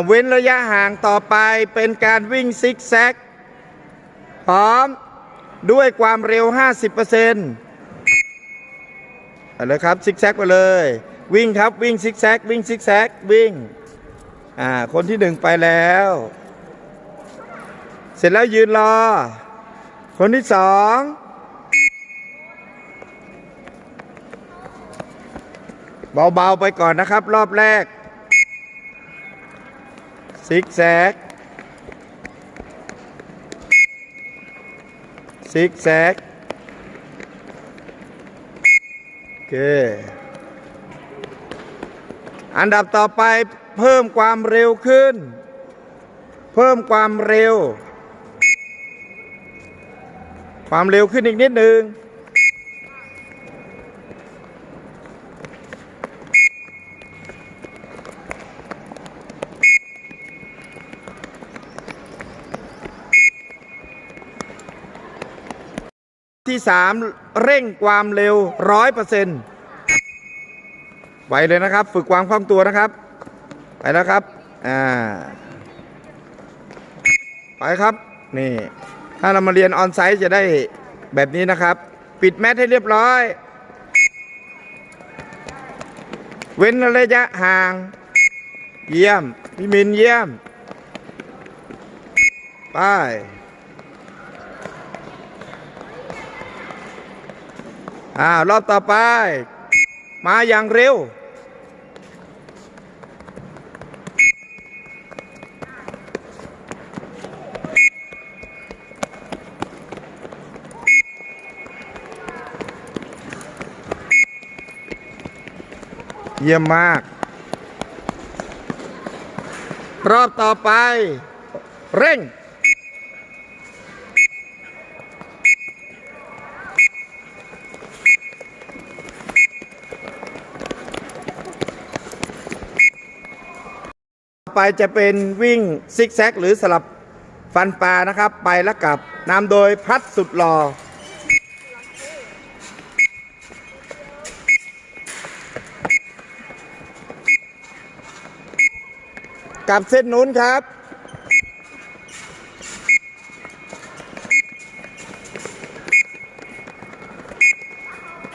เอาเว้นระยะห่างต่อไปเป็นการวิ่งซิกแซก พร้อมด้วยความเร็ว 50%เอาเลยครับซิกแซกไปเลย วิ่งครับวิ่งซิกแซกวิ่งซิกแซกวิ่ง อ่า คนที่หนึ่งไปแล้ว เสร็จแล้วยืนรอ คนที่สองเบาๆไปก่อนนะครับ รอบแรก ซิกแซก ซิกแซก โอเค อันดับต่อไปเพิ่มความเร็วขึ้น เพิ่มความเร็ว ความเร็วขึ้นอีกนิดนึง ที่สามเร่งความเร็วร้อยเปอร์เซ็นต์ไวเลยนะครับ ฝึกความคล่องตัวนะครับ ไปแล้วครับ อ่า ไปครับ นี่ ถ้าเรามาเรียนออนไซต์จะได้แบบนี้นะครับ ปิดแมทให้เรียบร้อย เว้นระยะห่าง เยี่ยม พี่มินเยี่ยม ไป อ่ารอบต่อไป มาอย่างเร็ว เยี่ยมมาก รอบต่อไป เร่ง ไปจะเป็นวิ่งซิกแซกหรือสลับฟันปลานะครับ ไปแล้วกลับนำโดยพัดสุดหล่อกับเส้นนู้นครับ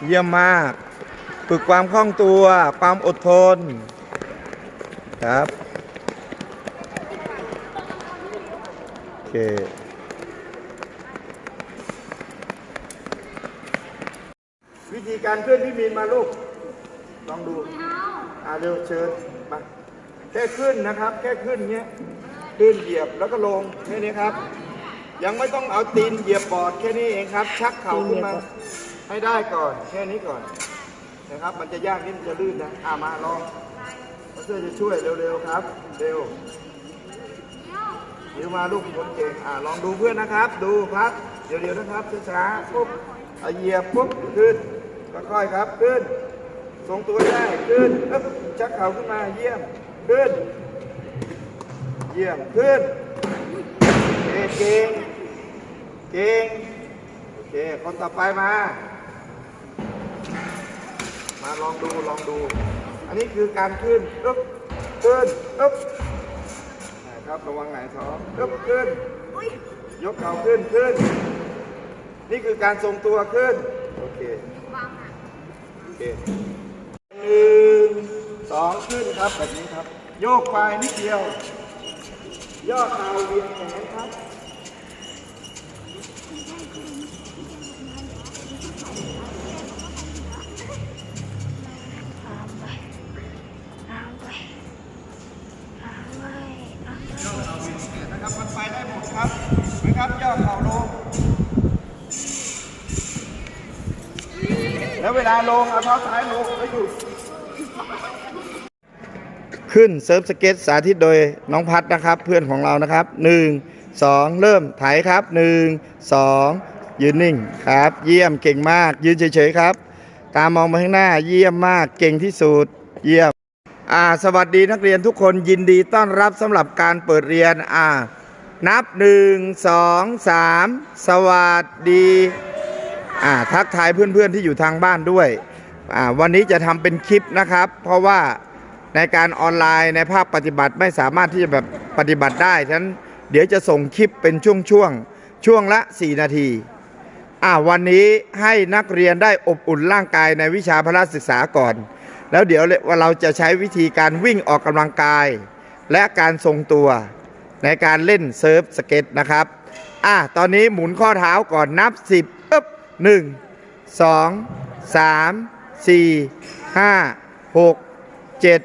เยี่ยมมาก ฝึกความคล่องตัว ความอดทน ครับ โอ เควิธีการเคลื่อนพี่มีนมาลูก ลองดู อ่าเร็วเชิญมาแค่ขึ้นนะครับ แค่ขึ้นเงี้ยขึ้นเหยียบแล้วก็ลงแค่นี้ครับ ยังไม่ต้องเอาตีนเหยียบบอร์ดแค่นี้เองครับ ชักเข่าขึ้นมา ให้ได้ก่อน แค่นี้ก่อน นะครับ มันจะยากนิดมันจะลื่นนะอ่ามาลองมาช่วจะช่วยเร็วๆครับ เร็ว เดี๋ยวมาลูกคนเก่งอ่าลองดูเพื่อนนะครับ ดูพักเดี๋ยวๆนะครับช้าๆปุ๊บเหยียบปุ๊บขึ้นค่อยๆครับขึ้นทรงตัวได้ขึ้นอึ๊บชักเข่าขึ้นมาเยี่ยมขึ้น เยี่ยมขึ้นเก่งเก่งโอเคคนต่อไปมา มาลองดูลองดู อันนี้คือการขึ้นอึ๊บขึ้นอึ๊บ ครับระวังหงายท้องยกขึ้น ยกเข่าขึ้นขึ้น นี่คือการทรงตัวขึ้น โอเคโอเคหนึ่งสองขึ้นครับแบบนี้ครับ โยกไปนิดเดียว ย่อเข่าเวียงแขนครับ แล้วเวลาลงเอาเท้าซ้ายลงแล้วหยุดขึ้นเซิร์ฟสเก็ตสาธิตโดยน้องพัดนะครับ เพื่อนของเรานะครับหนึ่งสองเริ่มไถครับหนึ่งสองยืนนิ่งครับ เยี่ยมเก่งมาก ยืนเฉยๆครับ ตามองมาข้างหน้าเยี่ยมมากเก่งที่สุดเยี่ยมอ่าสวัสดีนักเรียนทุกคนยินดีต้อนรับสำหรับการเปิดเรียนอ่านับหนึ่งสองสามสวัสดี อ่าทักทายเพื่อนๆที่อยู่ทางบ้านด้วยอ่าวันนี้จะทำเป็นคลิปนะครับ เพราะว่าในการออนไลน์ในภาคปฏิบัติไม่สามารถที่จะแบบปฏิบัติได้ฉะนั้นเดี๋ยวจะส่งคลิปเป็นช่วงๆช่วงช่วงละ 4 นาทีอ่าวันนี้ให้นักเรียนได้อบอุ่นร่างกายในวิชาพละศึกษาก่อน แล้วเดี๋ยวเราจะใช้วิธีการวิ่งออกกำลังกาย และการทรงตัวในการเล่นเซิร์ฟสเก็ตนะครับอะตอนนี้หมุนข้อเท้าก่อนนับ 10 ปึ๊บ1 2 3 4 5 6 7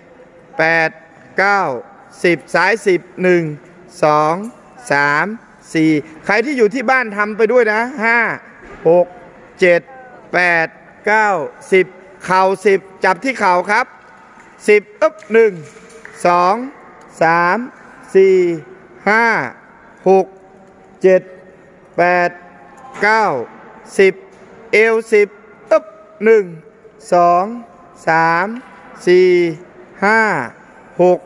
8 9 10สาย10 1 2 3 4ใครที่อยู่ที่บ้านทำไปด้วยนะ5 6 7 8 9 10เข่า10จับที่เข่าครับ10อึ๊บ1 2 3 4 5 6 7 8 9 10เอว10อึ๊บ1 2 3 4 5 6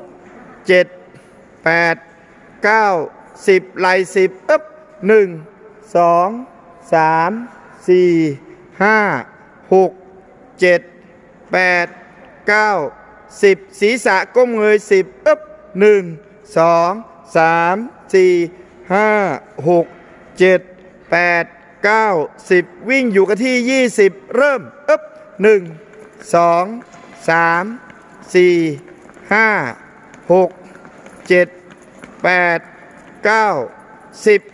7 8 9 10ไหล10อึ๊บ1 2 3 4 5 6 7 8 9 10ศีรษะก้มเงย10อึ๊บ1 2 3 4 5 6 7 8 9 10 วิ่งอยู่กับที่ 20 เริ่มอึ๊บ1 2 3 4 5 6 7 8 9 10